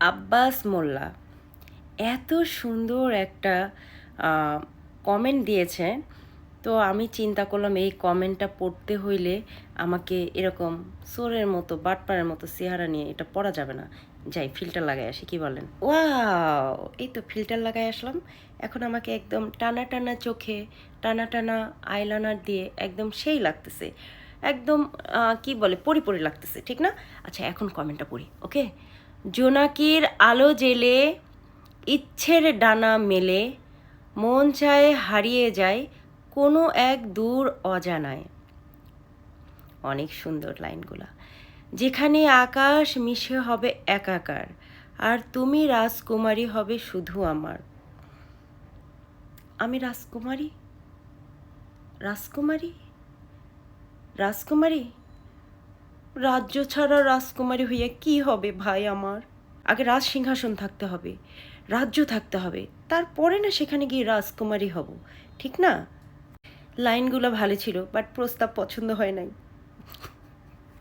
আব্বাস মোল্লা। এত সুন্দর একটা কমেন্ট দিয়েছে। তো আমি চিন্তা করলাম, এই কমেন্টটা পড়তে হইলে আমাকে এরকম সোরের মতো, বাটপাড়ের মতো চেহারা নিয়ে এটা পড়া যাবে না। যাই ফিল্টার লাগাই আসি, কি বলেন? ওয়াও এই তো ফিল্টার লাগাই আসলাম। এখন আমাকে একদম টানা টানা চোখে, টানা টানা আইলানার দিয়ে একদম সেই লাগতেছে। একদম কি বলে, পরি পরি লাগতেছে, ঠিক না? আচ্ছা এখন কমেন্টটা পড়ি ওকে জোনাকির আলো জেলে, ইচ্ছের ডানা মেলে, মন চায় হারিয়ে যায় কোনো এক দূর অজানায়। অনেক সুন্দর লাইনগুলা। যেখানে আকাশ মিশে হবে একাকার, আর তুমি রাজকুমারী হবে শুধু আমার। আমি রাজকুমারী? রাজকুমারী? রাজকুমারী? রাজ্য ছাড়া রাজকুমারী হইয়া কি হবে ভাই আমার? আগে রাজ সিংহাসন থাকতে হবে, রাজ্য থাকতে হবে, তারপরে না সেখানে গিয়ে রাজকুমারী হব, ঠিক না? লাইনগুলো ভালো ছিল বাট প্রস্তাব পছন্দ হয় নাই।